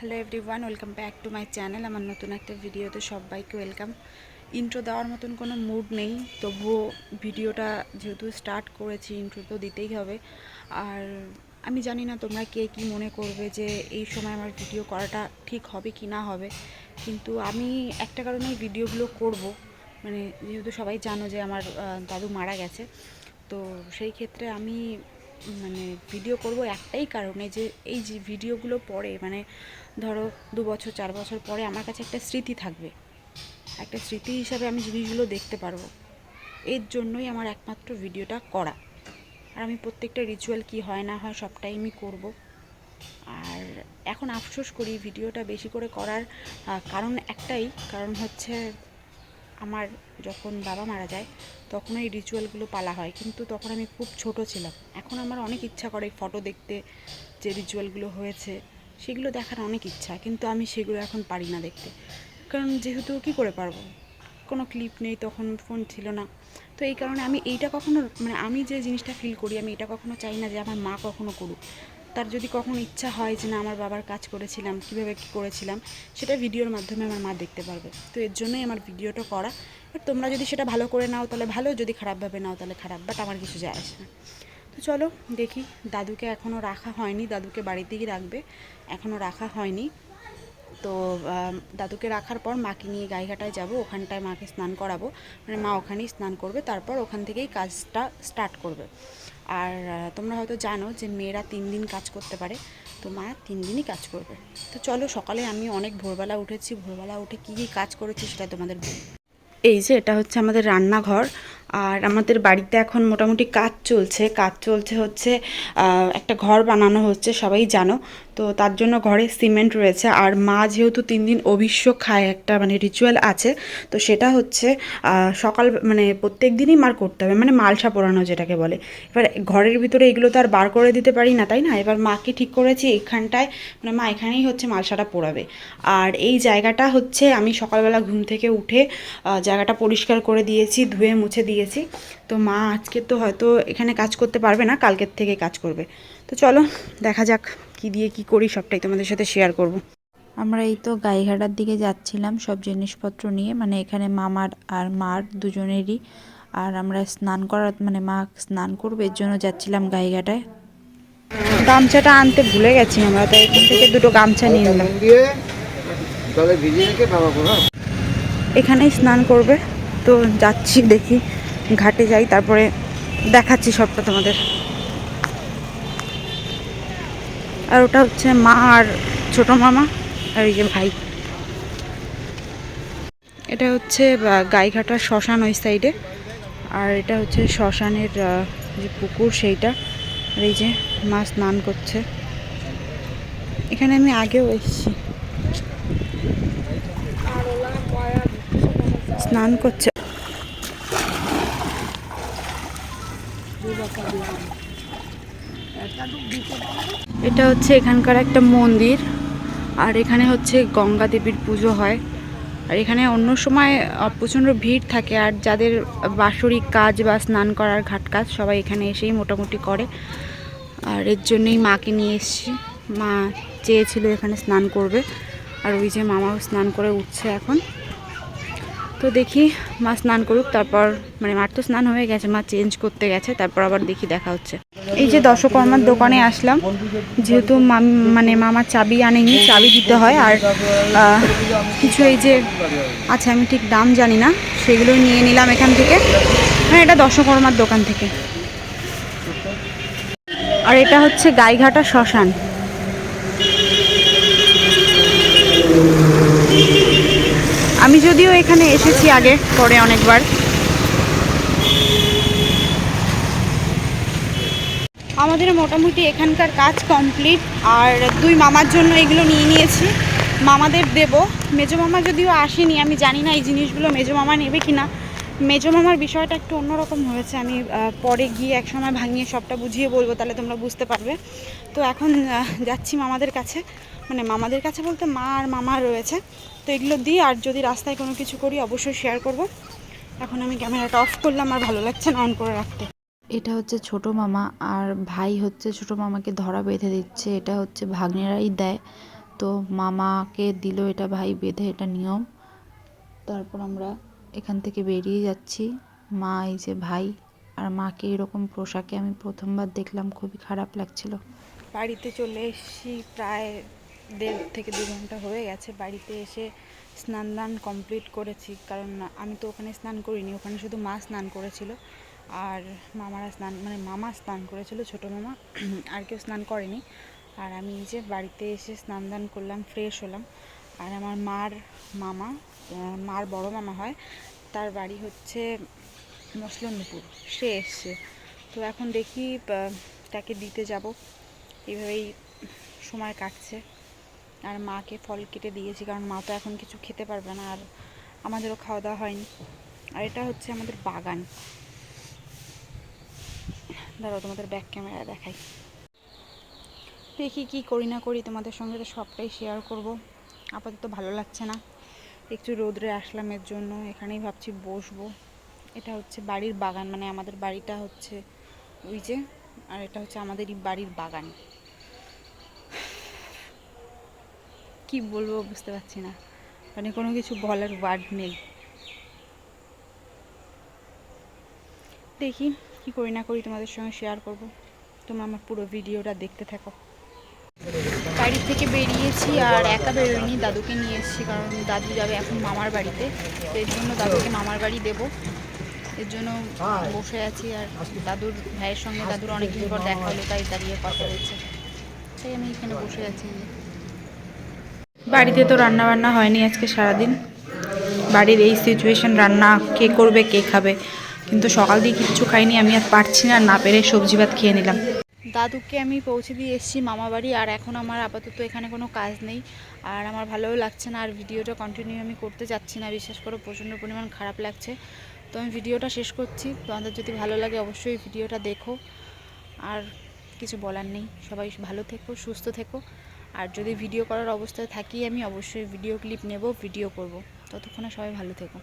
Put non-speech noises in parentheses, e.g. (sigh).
Hello everyone welcome back to my channel আমার নতুন একটা ভিডিওতে সবাইকে ওয়েলকাম ইন্ট্রো দেওয়ার মতন কোনো মুড নেই, তবুও ভিডিওটা যেহেতু স্টার্ট করেছি ইন্ট্রো তো দিতেই হবে। আর আমি জানি না তোমরা কে কী মনে করবে যে এই সময় আমার ভিডিও করাটা ঠিক হবে কি না হবে। কিন্তু আমি একটা কারণেই ভিডিওগুলো করব। মানে যেহেতু সবাই জানো যে আমার দাদু মারা গেছে। তো সেই ক্ষেত্রে আমি মানে ভিডিও করব একটাই কারণে যে এই যে ভিডিওগুলো পরে মানে ধরো দু বছর, চার বছর পরে আমার কাছে একটা স্মৃতি থাকবে। একটা স্মৃতি হিসাবে আমি জিনিসগুলো দেখতে পারব। এর জন্যই আমার একমাত্র ভিডিওটা করা। আর আমি প্রত্যেকটা রিচুয়াল কি হয়, না হয় সবটাই আমি করব। আর এখন আফসোস করি ভিডিওটা বেশি করে করার কারণ একটাই, কারণ হচ্ছে আমার যখন বাবা মারা যায়, তখন এই রিচুয়ালগুলো পালা হয়। কিন্তু তখন আমি খুব ছোট ছিলাম। এখন আমার অনেক ইচ্ছা করে ফটো দেখতে যে রিচুয়ালগুলো হয়েছে, সেগুলো দেখার অনেক ইচ্ছা, কিন্তু আমি সেগুলো এখন পারি না দেখতে। কারণ যেহেতু কী করে পারব? কোনো ক্লিপ নেই, তখন ফোন ছিল না। তো এই কারণে আমি এইটা কখনো মানে আমি যে জিনিসটা ফিল করি, আমি এটা কখনো চাই না যে আমার মা কখনো করুক। তার যদি কখনো ইচ্ছা হয় যে না, আমার বাবার কাজ করেছিলাম, কীভাবে কী করেছিলাম, সেটা ভিডিওর মাধ্যমে আমার মা দেখতে পারবে। তো এর জন্যই আমার ভিডিওটা করা। বাট তোমরা যদি সেটা ভালো করে নাও, তাহলে ভালো, যদি খারাপভাবে নাও, তাহলে খারাপ বাট আমার কিছু যায় আসে না। তো চলো দেখি, দাদুকে এখনও রাখা হয়নি, দাদুকে বাড়িতেই রাখবে এখনও রাখা হয়নি। তো দাদুকে রাখার পর মাকে নিয়ে গাইঘাটায় যাব, ওখানটায় মাকে স্নান করাবো। মানে মা ওখানেই স্নান করবে, তারপর ওখান থেকেই কাজটা স্টার্ট করবে। আর তোমরা হয়তো জানো যে মেয়েরা তিন দিন কাজ করতে পারে, তো মা তিন দিনই কাজ করবে। তো চলো, সকালে আমি অনেক ভোরবেলা উঠেছি, ভোরবেলা উঠে কী কী কাজ করেছি সেটা তোমাদের। এই যে, এটা হচ্ছে আমাদের রান্নাঘর, আর আমাদের বাড়িতে এখন মোটামুটি কাজ চলছে। কাজ চলছে হচ্ছে একটা ঘর বানানো হচ্ছে, সবাই জানো। তো তার জন্য ঘরে সিমেন্ট রয়েছে। আর মা যেহেতু তিন দিন অভিষেক খায় একটা মানে রিচুয়াল আছে, তো সেটা হচ্ছে সকাল মানে প্রত্যেক দিনই মার করতে হবে মানে মালসা পোড়ানো যেটাকে বলে। এবার ঘরের ভিতরে এগুলো তো আর বার করে দিতে পারি না, তাই না? এবার মাকে ঠিক করেছি, এখানটায় মানে মা এখানেই হচ্ছে মালসাটা পোড়াবে। আর এই জায়গাটা হচ্ছে, আমি সকালবেলা ঘুম থেকে উঠে জায়গাটা পরিষ্কার করে দিয়েছি, ধুয়ে মুছে দিয়েছি। তো মা আজকে তো হয়তো এখানে কাজ করতে পারবে না, কালকের থেকে কাজ করবে। তো চলো, দেখা যাক। কি দিয়ে কি করি সবটাই তোমাদের সাথে শেয়ার করব। আমরা এই তো গাইঘাটার দিকে যাচ্ছিলাম সব জিনিসপত্র নিয়ে মানে এখানে মামার আর মার দুজনেরই। আর আমরা স্নান করার মানে মা স্নান করবে এর জন্য যাচ্ছিলাম গাইঘাটায়। গামছাটা আনতে ভুলে গেছি আমরা তাই এখান থেকে দুটো গামছা নিয়ে নিলাম এখানেই স্নান করবে তো যাচ্ছি দেখি ঘাটে যাই তারপরে দেখাচ্ছি সবটা তোমাদের। আর ওটা হচ্ছে মা আর ছোট মামা আর এই যে ভাই। এটা হচ্ছে আহ, গাইঘাটার শ্মশান ওই সাইডে আর এটা হচ্ছে শ্মশানের যে পুকুর সেইটা। আর এই যে মা স্নান করছে। এখানে আমি আগেও এসেছি। স্নান করছে। এটা হচ্ছে এখানকার একটা মন্দির, আর এখানে হচ্ছে গঙ্গা দেবীর পুজো হয়। আর এখানে অন্য সময় প্রচণ্ড ভিড় থাকে, আর যাদের বাৎসরিক কাজ বা স্নান করার ঘাট কাজ, সবাই এখানে এসেই মোটামুটি করে। আর এর জন্যই মাকে নিয়ে এসেছি। মা চেয়েছিল এখানে স্নান করবে, আর ওই যে মামাও স্নান করে উঠছে এখন। তো দেখি মা স্নান করুক, তারপর মানে মার তো স্নান হয়ে গেছে, মা চেঞ্জ করতে গেছে, তারপর আবার দেখি দেখা হচ্ছে। এই যে দশকর্মার দোকানে আসলাম, যেহেতু মানে মামা চাবি আনেনি, চাবি দিতে হয়, আর কিছু এই যে আচ্ছা আমি ঠিক দাম জানি না, সেগুলো নিয়ে নিলাম এখান থেকে। হ্যাঁ এটা দশকর্মার দোকান থেকে। আর এটা হচ্ছে গাইঘাটা শ্মশান। আমি যদিও এখানে এসেছি আগে, পরে অনেকবার। আমাদের মোটামুটি এখানকার কাজ কমপ্লিট, আর দুই মামার জন্য এগুলো নিয়ে নিয়েছি। মামাদের দেব। মেজো মামা যদিও আসেনি, আমি জানি না এই জিনিসগুলো মেজো মামা নেবে কি না মেজো মামার বিষয়টা একটু অন্যরকম হয়েছে। আমি পরে গিয়ে একসময় ভাঙিয়ে সবটা বুঝিয়ে বলব, তাহলে তোমরা বুঝতে পারবে। তো এখন যাচ্ছি মামাদের কাছে। মানে মামাদের কাছে বলতে মা আর মামা রয়েছে। তো এগুলো দিই আর যদি রাস্তায় কোনো কিছু করি অবশ্যই শেয়ার করব। এখন আমি ক্যামেরাটা অফ করলাম আর ভালো লাগছে না অন করে রাখতে। এটা হচ্ছে ছোট মামা আর ভাই হচ্ছে ছোট মামাকে ধরা বেঁধে দিচ্ছে। এটা হচ্ছে ভাগ্নেরাই দেয়। তো মামাকে দিল এটা ভাই বেঁধে এটা নিয়ম। তারপর আমরা এখান থেকে বেরিয়ে যাচ্ছি। মা এই যে ভাই আর মাকে এরকম পোশাকে আমি প্রথমবার দেখলাম খুবই খারাপ লাগছিল। বাড়িতে চলে এসেছি প্রায় দেড় থেকে দু ঘণ্টা হয়ে গেছে, বাড়িতে এসে স্নান দান কমপ্লিট করেছি। কারণ আমি তো ওখানে স্নান করিনি, ওখানে শুধু মা স্নান করেছিল। আর মামারা স্নান মানে মামা স্নান করেছিল, ছোটো মামা, (clears throat) আর কেউ স্নান করেনি। আর আমি যে বাড়িতে এসে স্নান দান করলাম ফ্রেশ হলাম। আর আমার মার মামা মার বড় মামা হয়, তার বাড়ি হচ্ছে মসলন্দপুর, সে এসছে। তো এখন দেখি তাকে দিতে যাব। এভাবেই সময় কাটছে। আর মাকে ফল কেটে দিয়েছি, কারণ মা তো এখন কিছু খেতে পারবে না আর আমাদেরও খাওয়া দাওয়া হয়নি। আর এটা হচ্ছে আমাদের বাগান। দাঁড়াও, তোমাদের ব্যাক ক্যামেরা দেখাই। দেখি কি করি না করি, তোমাদের সঙ্গে তো সবটাই শেয়ার করব। আপাতত ভালো লাগছে না। একটু রোদ্রে আসলাম এর জন্য, এখানেই ভাবছি বসবো। এটা হচ্ছে বাড়ির বাগান মানে আমাদের বাড়িটা হচ্ছে ওই যে, আর এটা হচ্ছে আমাদেরই বাড়ির বাগান। কি বলব বুঝতে পারছি না। মানে কোনো কিছু বলার ওয়ার্ড নেই। দেখি কি করি না করি তোমাদের সঙ্গে শেয়ার করব। তোমরা আমার পুরো ভিডিওটা দেখতে থাকো। বাড়ি থেকে বেরিয়েছি আর একা বেরোয়নি দাদুকে নিয়ে এসেছি কারণ দাদু যাবে এখন মামার বাড়িতে। তো এর জন্য দাদুকে মামার বাড়ি দেবো। এর জন্য বসে আছি আর দাদুর ভাইয়ের সঙ্গে, দাদুর অনেকদিন পর দেখা হলো, তাই দাঁড়িয়ে কথা বলছে তাই আমি এখানে বসে আছি। বাড়িতে তো রান্না বান্না হয়নি আজকে সারাদিন। বাড়ির এই সিচুয়েশন রান্না কে করবে, কে খাবে? কিন্তু সকাল দিয়ে কিচ্ছু খাইনি, আমি আর পারছি না না পেরে সবজি ভাত খেয়ে নিলাম। দাদুকে আমি পৌঁছে দিয়ে এসেছি মামা বাড়ি আর এখন আমার আপাতত এখানে কোনো কাজ নেই। আর আমার ভালোও লাগছে না, আর ভিডিওটা কন্টিনিউ আমি করতে যাচ্ছি না, বিশ্বাস করো, প্রচণ্ড পরিমাণ খারাপ লাগছে। তো আমি ভিডিওটা শেষ করছি তোমাদের যদি ভালো লাগে অবশ্যই ভিডিওটা দেখো। আর কিছু বলার নেই, সবাই ভালো থেকো, সুস্থ থেকো। আর যদি ভিডিও করার অবস্থায় থাকি, আমি অবশ্যই ভিডিও ক্লিপ নেব ভিডিও করব। ততক্ষণে সবাই ভালো থেকো।